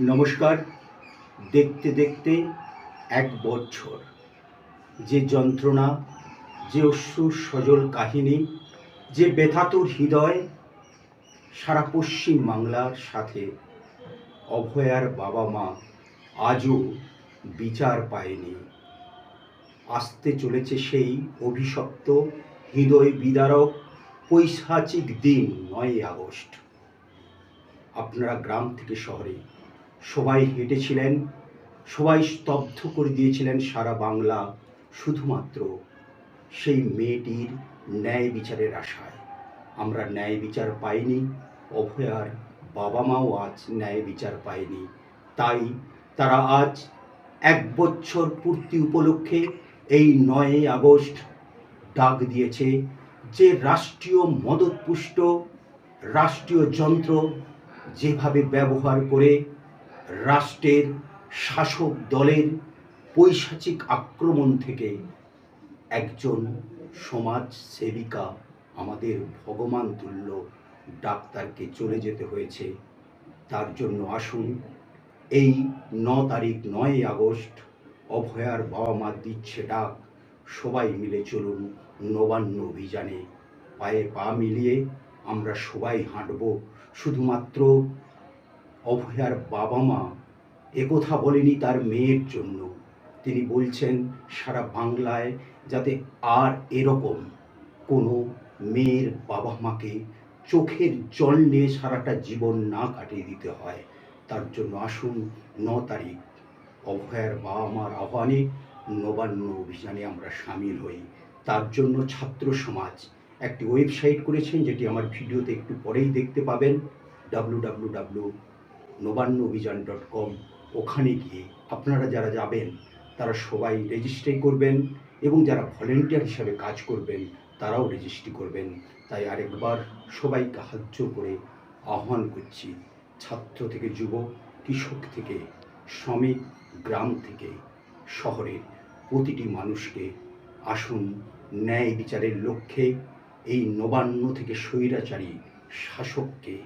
নমস্কার। দেখতে দেখতে এক বছর। যে যন্ত্রণা, যে অশ্রু সজল কাহিনী, যে ব্যথাতুর হৃদয়, সারা পশ্চিম বাংলার সাথে অভয়ার বাবা মা আজও বিচার পায়নি। আসতে চলেছে সেই অভিশপ্ত হৃদয় বিদারক পৈশাচিক দিন নয় আগস্ট। আপনারা গ্রাম থেকে শহরে সবাই হেঁটেছিলেন, সবাই স্তব্ধ করে দিয়েছিলেন সারা বাংলা, শুধুমাত্র সেই মেয়েটির ন্যায় বিচারের আশায়। আমরা ন্যায় বিচার পাইনি, অভয়ার বাবা মাও আজ ন্যায় বিচার পায়নি। তাই তারা আজ এক বছর পূর্তি উপলক্ষে এই নয় আগস্ট ডাক দিয়েছে যে রাষ্ট্রীয় মদতপুষ্ট, রাষ্ট্রীয় যন্ত্র যেভাবে ব্যবহার করে রাষ্ট্রের শাসক দলের পৈশাচিক আক্রমণ থেকে একজন সমাজ সেবিকা আমাদের ভগবান তুল্য ডাক্তারকে চলে যেতে হয়েছে। তার জন্য আসুন, এই ন তারিখ নয় আগস্ট অভয়ার বাবা মা দিচ্ছে ডাক। সবাই মিলে চলুন নবান্ন অভিযানে। পায়ে পা মিলিয়ে আমরা সবাই হাঁটব। শুধুমাত্র অভয়ার বাবা মা একথা বলেনি তার মেয়ের জন্য। তিনি বলছেন, সারা বাংলায় যাতে আর এরকম কোনো মেয়ের বাবা মাকে চোখের জল নিয়ে সারাটা জীবন না কাটিয়ে দিতে হয়, তার জন্য আসুন ন তারিখ অভয়ার বাবা মার আহ্বানে নবান্ন অভিযানে আমরা সামিল হই। তার জন্য ছাত্র সমাজ একটি ওয়েবসাইট করেছেন, যেটি আমার ভিডিওতে একটু পরেই দেখতে পাবেন, ডাব্লু ডাব্লু ডাব্লু নবান্ন অভিযান ডট কম, ওখানে গিয়ে আপনারা যারা যাবেন, তারা সবাই রেজিস্ট্রি করবেন এবং যারা ভলেন্টিয়ার হিসাবে কাজ করবেন, তারাও রেজিস্ট্রি করবেন। তাই আরেকবার সবাইকে জোর করে আহ্বান করছি, ছাত্র থেকে যুবক কৃষক থেকে, শ্রমিক, গ্রাম থেকে, শহরের প্রতিটি মানুষকে আসুন ন্যায় বিচারের লক্ষ্যে এই নবান্ন থেকে স্বৈরাচারী শাসককে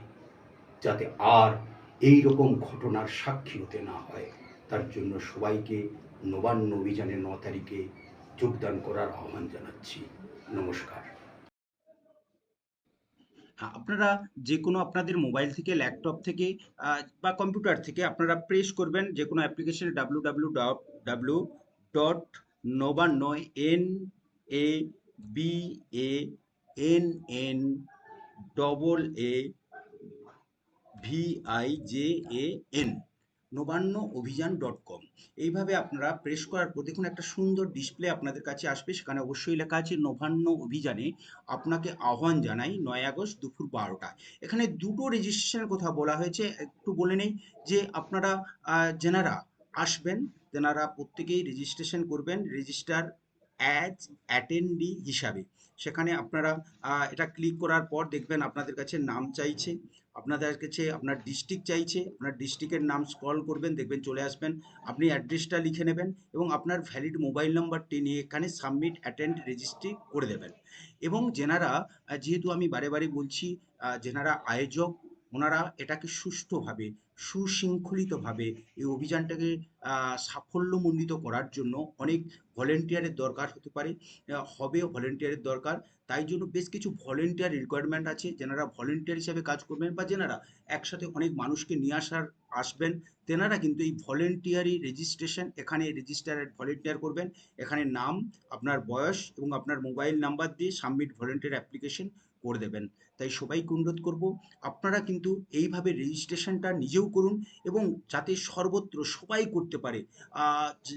যাতে আর এই রকম ঘটনার সাক্ষী হতে না হয়। তার জন্য সবাইকে নবান্ন অভিযানের ন তারিখে যোগদান করার আহ্বান জানাচ্ছি। নমস্কার। হ্যাঁ, আপনারা যে কোনো আপনাদের মোবাইল থেকে ল্যাপটপ থেকে বা কম্পিউটার থেকে আপনারা প্রেস করবেন যে কোনো অ্যাপ্লিকেশনে W W W dot Nabanna N A B A N N double A V I J A N Nabanna অভিযান ডট কম। এইভাবে আপনারা প্রেস করার পর দেখুন একটা সুন্দর ডিসপ্লে আপনাদের কাছে আসবে, সেখানে অবশ্যই লেখা আছে নবান্ন অভিযানে আপনাকে আহ্বান জানাই নয় আগস্ট দুপুর বারোটা এখানে দুটো রেজিস্ট্রেশনের কথা বলা হয়েছে। একটু বলে নেই যে আপনারা যেনারা আসবেন, তেনারা প্রত্যেকেই রেজিস্ট্রেশন করবেন রেজিস্টার অ্যাজ অ্যাটেন্ডি হিসাবে। সেখানে আপনারা এটা ক্লিক করার পর দেখবেন আপনাদের কাছে নাম চাইছে। আপনাদের কাছে আপনার ডিস্ট্রিক্ট চাইছে, আপনার ডিস্ট্রিক্টের নাম স্ক্রল করবেন, দেখবেন চলে আসবেন। আপনি অ্যাড্রেসটা লিখে নেবেন এবং আপনার ভ্যালিড মোবাইল নাম্বারটি নিয়ে এখানে সাবমিট অ্যাটেন্ড রেজিস্ট্রি করে দেবেন। এবং যেনারা যেহেতু আমি বারে বারে বলছি যেনারা আয়োজক, ওনারা এটাকে সুষ্ঠুভাবে সুশৃঙ্খলিতভাবে এই অভিযানটাকে সাফল্যমণ্ডিত করার জন্য অনেক ভলেন্টিয়ারের দরকার হতে পারে হবে ভলেন্টিয়ারের দরকার। তাই জন্য বেশ কিছু ভলেন্টিয়ার রিকোয়ারমেন্ট আছে, যেনারা ভলেন্টিয়ার হিসেবে কাজ করবেন বা যেনারা একসাথে অনেক মানুষকে নিয়ে আসার, আসবেন, তেনারা কিন্তু এই ভলেন্টিয়ারি রেজিস্ট্রেশন এখানে রেজিস্টার ভলেন্টিয়ার করবেন। এখানে নাম, আপনার বয়স এবং আপনার মোবাইল নাম্বার দিয়ে সাবমিট ভলেন্টিয়ার অ্যাপ্লিকেশন করে দেবেন। তাই সবাইকে অনুরোধ করব, আপনারা কিন্তু এইভাবে রেজিস্ট্রেশনটা নিজেও করুন এবং যাতে সর্বত্র সবাই করতে পারে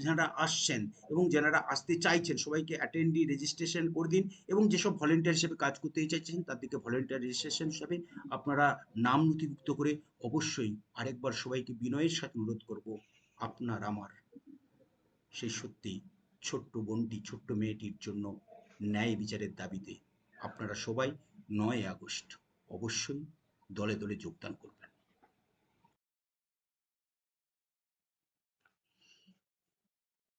যারা আসছেন এবং যারা আসতে চাইছেন, সবাইকে অ্যাটেন্ডি রেজিস্ট্রেশন করে দিন এবং যেসব ভলেন্টিয়ার হিসেবে কাজ করতে চাইছেন তাদেরকে ভলেন্টিয়ার রেজিস্ট্রেশন হিসাবে আপনারা নাম নথিভুক্ত করে অবশ্যই আরেকবার সবাইকে বিনয়ের সাথে অনুরোধ করব, আপনার আমার সেই সত্যি ছোট্ট বোনটি, ছোট্ট মেয়েটির জন্য ন্যায় বিচারের দাবিতে আপনারা সবাই নয় আগস্ট। অবশ্যই দলে দলে যোগদান করবেন